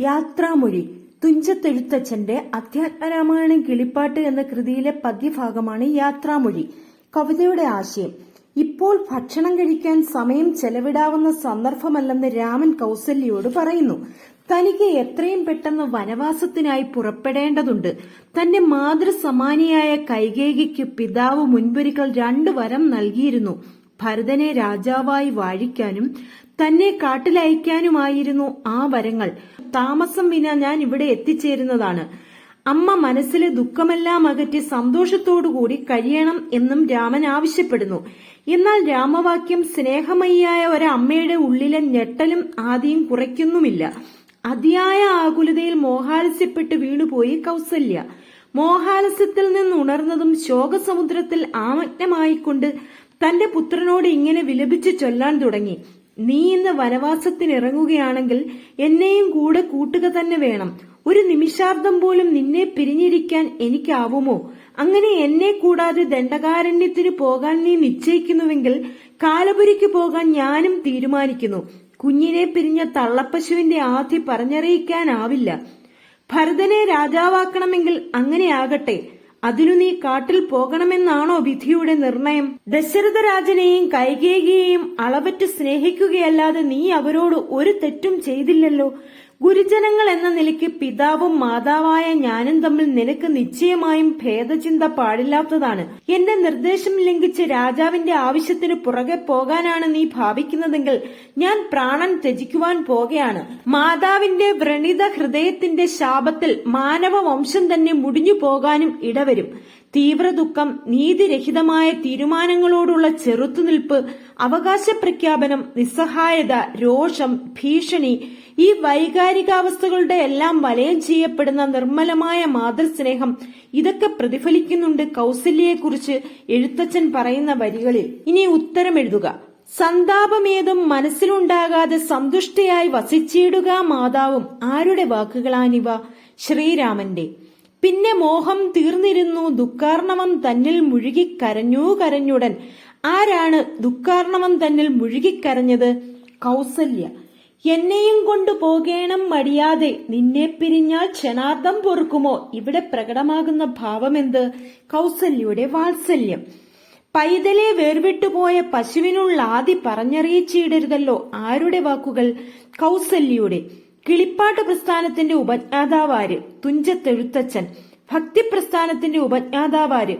യാത്രാമൊഴി. തുഞ്ചത്തെഴുത്തച്ഛന്റെ അധ്യാത്മരാമായണം കിളിപ്പാട്ട് എന്ന കൃതിയിലെ പദ്യഭാഗമാണ് യാത്രാമൊഴി. കവിതയുടെ ആശയം ഇപ്പോൾ ഭക്ഷണം കഴിക്കാൻ സമയം ചെലവിടാവുന്ന സന്ദർഭമല്ലെന്ന് രാമൻ കൗസല്യോട് പറയുന്നു. തനിക്ക് എത്രയും പെട്ടെന്ന് വനവാസത്തിനായി പുറപ്പെടേണ്ടതുണ്ട്. തന്റെ മാതൃസമാനിയായ കൈകേകിക്ക് പിതാവ് മുൻപൊരിക്കൽ രണ്ടു വരം നൽകിയിരുന്നു. ഭരതനെ രാജാവായി വാഴിക്കാനും തന്നെ കാട്ടിലയക്കാനുമായിരുന്നു ആ വരങ്ങൾ. താമസം വിന ഞാൻ ഇവിടെ എത്തിച്ചേരുന്നതാണ്. അമ്മ മനസ്സിലെ ദുഃഖമെല്ലാം അകറ്റി സന്തോഷത്തോടുകൂടി കഴിയണം എന്നും രാമൻ ആവശ്യപ്പെടുന്നു. എന്നാൽ രാമവാക്യം സ്നേഹമയിയായ ഒരമ്മയുടെ ഉള്ളിലെ ഞെട്ടലും ആദ്യം കുറയ്ക്കുന്നുമില്ല. അതിയായ ആകുലതയിൽ മോഹാലസ്യപ്പെട്ട് വീണുപോയി കൗസല്യ. മോഹാലസ്യത്തിൽ നിന്ന് ഉണർന്നതും ശോകസമുദ്രത്തിൽ ആമഗ്നമായിക്കൊണ്ട് തന്റെ പുത്രനോട് ഇങ്ങനെ വിലപിച്ച് ചൊല്ലാൻ തുടങ്ങി. നീ ഇന്ന് വനവാസത്തിനിറങ്ങുകയാണെങ്കിൽ എന്നെയും കൂടെ കൂട്ടുക തന്നെ വേണം. ഒരു നിമിഷാർദ്ധം പോലും നിന്നെ പിരിഞ്ഞിരിക്കാൻ എനിക്കാവുമോ? അങ്ങനെ എന്നെ കൂടാതെ ദണ്ഡകാരണ്യത്തിന് പോകാൻ നീ നിശ്ചയിക്കുന്നുവെങ്കിൽ കാലപുരിക്ക് പോകാൻ ഞാനും തീരുമാനിക്കുന്നു. കുഞ്ഞിനെ പിരിഞ്ഞ തള്ളപ്പശുവിന്റെ ആധി പറഞ്ഞറിയിക്കാനാവില്ല. ഭരതനെ രാജാവാക്കണമെങ്കിൽ അങ്ങനെയാകട്ടെ. അതിനു നീ കാട്ടിൽ പോകണമെന്നാണോ വിധിയുടെ നിർണയം? ദശരഥ രാജനെയും കൈകേകിയെയും അളവറ്റ് സ്നേഹിക്കുകയല്ലാതെ നീ അവരോട് ഒരു തെറ്റും ചെയ്തില്ലല്ലോ. ഗുരുജനങ്ങൾ എന്ന നിലയ്ക്ക് പിതാവും മാതാവായ ഞാനും തമ്മിൽ നിനക്ക് നിശ്ചയമായും ഭേദചിന്ത പാടില്ലാത്തതാണ്. എന്റെ നിർദ്ദേശം ലംഘിച്ച് രാജാവിന്റെ ആവശ്യത്തിന് പുറകെ പോകാനാണ് നീ ഭാവിക്കുന്നതെങ്കിൽ ഞാൻ പ്രാണൻ ത്യജിക്കുവാൻ പോകുകയാണ് മാതാവിന്റെ വ്രണിത ഹൃദയത്തിന്റെ ശാപത്തിൽ മാനവ വംശം തന്നെ മുടിഞ്ഞു പോകാനും ഇടവരും. തീവ്ര ദുഃഖം നീതിരഹിതമായ തീരുമാനങ്ങളോടുള്ള ചെറുത്തുനിൽപ്പ് അവകാശ പ്രഖ്യാപനം നിസ്സഹായത രോഷം ഭീഷണി ഈ വൈകാരികാവസ്ഥകളുടെ എല്ലാം വലയം ചെയ്യപ്പെടുന്ന നിർമ്മലമായ മാതൃസ്നേഹം ഇതൊക്കെ പ്രതിഫലിക്കുന്നുണ്ട് കൗസല്യയെക്കുറിച്ച് എഴുത്തച്ഛൻ പറയുന്ന വരികളിൽ. ഇനി ഉത്തരം എഴുതുക. സന്താപമേതും മനസ്സിലുണ്ടാകാതെ സന്തുഷ്ടയായി വസിച്ചിടുക മാതാവും ആരുടെ വാക്കുകളാണിവ? ശ്രീരാമന്റെ. പിന്നെ മോഹം തീർന്നിരുന്നു ദുഃഖാർണവം തന്നിൽ മുഴുകി കരഞ്ഞു കരഞ്ഞുടൻ. ആരാണ് ദുഃഖാർണവം തന്നിൽ മുഴുകിക്കരഞ്ഞത് കൗസല്യ. എന്നെയും കൊണ്ടു പോകേണം മടിയാതെ നിന്നെ പിരിഞ്ഞാൽ ക്ഷണാർത്ഥം പൊറുക്കുമോ? ഇവിടെ പ്രകടമാകുന്ന ഭാവമെന്ത്? കൗസല്യയുടെ വാത്സല്യം. പൈതലെ വേർവിട്ടുപോയ പശുവിനുള്ള ആദി പറഞ്ഞറിയിച്ചിടരുതല്ലോ ആരുടെ വാക്കുകൾ? കൗസല്യയുടെ. കിളിപ്പാട്ട് പ്രസ്ഥാനത്തിന്റെ ഉപജ്ഞാതാവാര്? തുഞ്ചത്തെഴുത്തച്ഛൻ. ഭക്തി പ്രസ്ഥാനത്തിന്റെ ഉപജ്ഞാതാവാര്?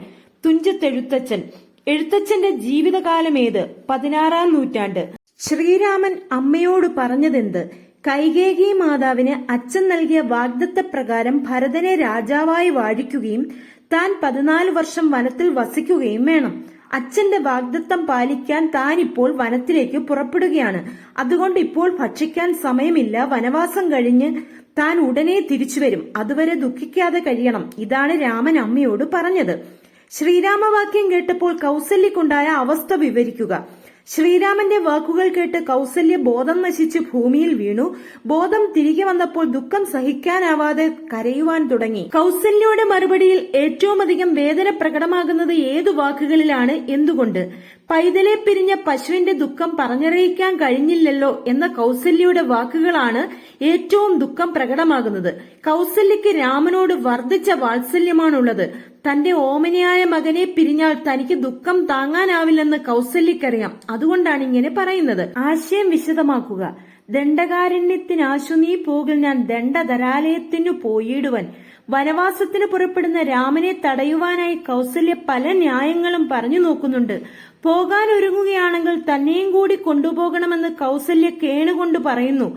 തുഞ്ചത്തെഴുത്തച്ഛൻ. എഴുത്തച്ഛന്റെ ജീവിതകാലം ഏത്? പതിനാറാം നൂറ്റാണ്ട്. ശ്രീരാമൻ അമ്മയോട് പറഞ്ഞതെന്ത്? കൈകേകി മാതാവിന് അച്ഛൻ നൽകിയ വാഗ്ദത്ത പ്രകാരം ഭരതനെ രാജാവായി വാഴിക്കുകയും താൻ പതിനാല് വർഷം വനത്തിൽ വസിക്കുകയും വേണം. അച്ഛന്റെ വാഗ്ദത്തം പാലിക്കാൻ താൻ ഇപ്പോൾ വനത്തിലേക്ക് പുറപ്പെടുകയാണ്. അതുകൊണ്ട് ഇപ്പോൾ ഭക്ഷിക്കാൻ സമയമില്ല. വനവാസം കഴിഞ്ഞ് താൻ ഉടനെ തിരിച്ചു വരും അതുവരെ ദുഃഖിക്കാതെ കഴിയണം. ഇതാണ് രാമൻ അമ്മയോട് പറഞ്ഞത്. ശ്രീരാമവാക്യം കേട്ടപ്പോൾ കൗസല്യക്കുണ്ടായ അവസ്ഥ വിവരിക്കുക. ശ്രീരാമന്റെ വാക്കുകൾ കേട്ട് കൗസല്യ ബോധം നശിച്ച് ഭൂമിയിൽ വീണു. ബോധം തിരികെ വന്നപ്പോൾ ദുഃഖം സഹിക്കാനാവാതെ കരയുവാൻ തുടങ്ങി. കൗസല്യയുടെ മറുപടിയിൽ ഏറ്റവും അധികം വേദന പ്രകടമാകുന്നത് ഏതു വാക്കുകളിലാണ് എന്തുകൊണ്ട്? പൈതലെ പിരിഞ്ഞ പശുവിന്റെ ദുഃഖം പറഞ്ഞറിയിക്കാൻ കഴിഞ്ഞില്ലല്ലോ എന്ന കൗസല്യയുടെ വാക്കുകളാണ് ഏറ്റവും ദുഃഖം പ്രകടമാകുന്നത്. കൗസല്യക്ക് രാമനോട് വർദ്ധിച്ച വാത്സല്യമാണുള്ളത്. തന്റെ ഓമനയായ മകനെ പിരിഞ്ഞാൽ തനിക്ക് ദുഃഖം താങ്ങാനാവില്ലെന്ന് കൗസല്യക്കറിയാം. അതുകൊണ്ടാണ് ഇങ്ങനെ പറയുന്നത്. ആശയം വിശദമാക്കുക. ദണ്ഡകാരണ്യത്തിനാശു നീ പോകിൽ ഞാൻ ദണ്ഡധരാലയത്തിനു പോയിടുവൻ. വനവാസത്തിന് പുറപ്പെടുന്ന രാമനെ തടയുവാനായി കൗസല്യ പല ന്യായങ്ങളും പറഞ്ഞു നോക്കുന്നുണ്ട്. പോകാൻ ഒരുങ്ങുകയാണെങ്കിൽ തന്നെയും കൂടി കൊണ്ടുപോകണമെന്ന് കൗസല്യ കേണുകൊണ്ട് പറയുന്നു.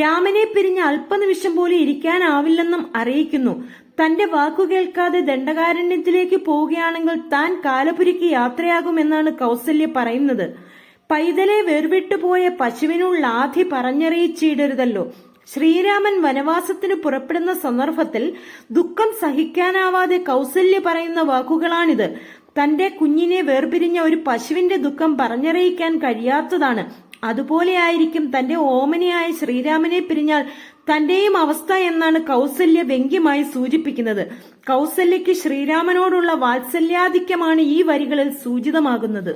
രാമനെ പിരിഞ്ഞ് അല്പനിമിഷം പോലും ഇരിക്കാനാവില്ലെന്നും അറിയിക്കുന്നു. തന്റെ വാക്കു കേൾക്കാതെ ദണ്ഡകാരണ്യത്തിലേക്ക് പോവുകയാണെങ്കിൽ താൻ കാലപുരിക്ക് യാത്രയാകുമെന്നാണ് കൗസല്യ പറയുന്നത്. പൈതലെ വേർവിട്ടുപോയ പശുവിനുള്ള ആധി പറഞ്ഞറിയിച്ചിടരുതല്ലോ. ശ്രീരാമൻ വനവാസത്തിന് പുറപ്പെടുന്ന സന്ദർഭത്തിൽ ദുഃഖം സഹിക്കാനാവാതെ കൗസല്യ പറയുന്ന വാക്കുകളാണിത്. തന്റെ കുഞ്ഞിനെ വേർപിരിഞ്ഞ ഒരു പശുവിന്റെ ദുഃഖം പറഞ്ഞറിയിക്കാൻ കഴിയാത്തതാണ്. അതുപോലെയായിരിക്കും തന്റെ ഓമനയായ ശ്രീരാമനെ പിരിഞ്ഞാൽ തന്റെയും അവസ്ഥ എന്നാണ് കൗസല്യ വ്യംഗ്യമായി സൂചിപ്പിക്കുന്നത്. കൗസല്യയ്ക്ക് ശ്രീരാമനോടുള്ള വാത്സല്യാധിക്യമാണ് ഈ വരികളിൽ സൂചിതമാകുന്നത്.